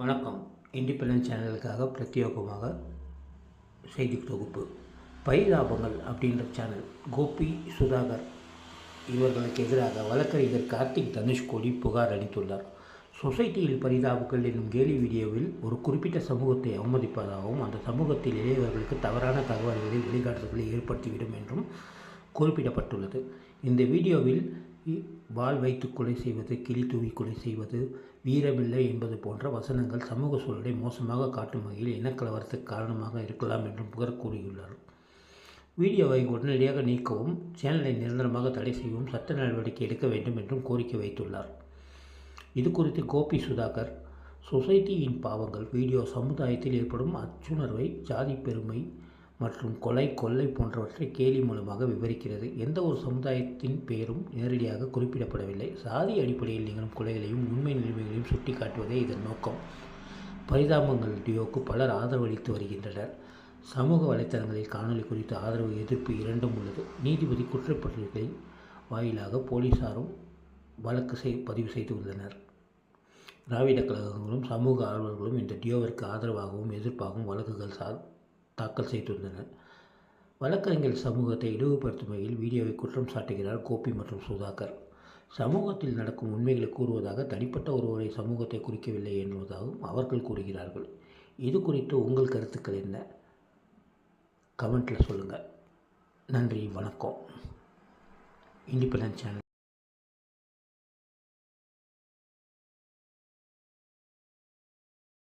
வணக்கம். இண்டிபெண்டன்ஸ் சேனலுக்காக பிரத்யேகமாக செய்தி தொகுப்பு. பரிதாபங்கள் அப்படின்ற சேனல். கோபி சுதாகர் இவர்களுக்கு எதிராக வழக்கறிஞர் கார்த்திக் தனுஷ்கோடி புகார் அளித்துள்ளார். சொசைட்டியில் பரிதாபங்கள் என்னும் கேலி வீடியோவில் ஒரு குறிப்பிட்ட சமூகத்தை அவமதிப்பதாகவும் அந்த சமூகத்தில் இளையவர்களுக்கு தவறான தகவல்களை வழிகாட்டுதல்களை ஏற்படுத்திவிடும் என்றும் குறிப்பிடப்பட்டுள்ளது. இந்த வீடியோவில் இ- வாள் வைத்து கொலை செய்வது கிளி தூவி கொலை செய்வது வீரமில்லை என்பது போன்ற வசனங்கள் சமூக சூழலை மோசமாக காட்டும் வகையில் இனக்கலவரத்துக்கு காரணமாக இருக்கலாம் என்றும் புகார் கூறியுள்ளார். வீடியோவை உடனடியாக நீக்கவும் சேனலை நிரந்தரமாக தடை செய்யவும் சட்ட நடவடிக்கை எடுக்க வேண்டும் என்றும் கோரிக்கை வைத்துள்ளார். இது குறித்து கோபி சுதாகர் சொசைட்டியின் பாவங்கள் வீடியோ சமுதாயத்தில் ஏற்படும் அச்சுணர்வை ஜாதி பெருமை மற்றும் கொலை கொள்ளை போன்றவற்றை கேலி மூலமாக விவரிக்கிறது. எந்த ஒரு சமுதாயத்தின் பெயரும் நேரடியாக குறிப்பிடப்படவில்லை. சாதி அடிப்படையில் நிகழும் கொலைகளையும் உண்மை நிலைமைகளையும் சுட்டிக்காட்டுவதே இதன் நோக்கம். பரிதாபங்கள் டியோக்கு பலர் ஆதரவளித்து வருகின்றனர். சமூக வலைத்தளங்களில் காணொளி குறித்த ஆதரவு எதிர்ப்பு இரண்டும் உள்ளது. நீதிபதி குற்றப்பத்திரிகை வாயிலாக போலீசாரும் வழக்கு செய் பதிவு செய்துள்ளனர் திராவிட கழகங்களும் சமூக ஆர்வலர்களும் இந்த டியோவிற்கு ஆதரவாகவும் எதிர்ப்பாகவும் வழக்குகள் சா தாக்கல் செய்துள்ளனர் வழக்கறிஞர் சமூகத்தை இழிவுபடுத்தும் வகையில் வீடியோவை குற்றம் சாட்டுகிறார் கோபி மற்றும் சுதாகர். சமூகத்தில் நடக்கும் உண்மைகளை கூறுவதாக தனிப்பட்ட ஒருவரை சமூகத்தை குறிக்கவில்லை என்பதாகவும் அவர்கள் கூறுகிறார்கள். இது குறித்து உங்கள் கருத்துக்கள் என்ன? கமெண்ட்டில் சொல்லுங்கள் நன்றி வணக்கம். Independence channel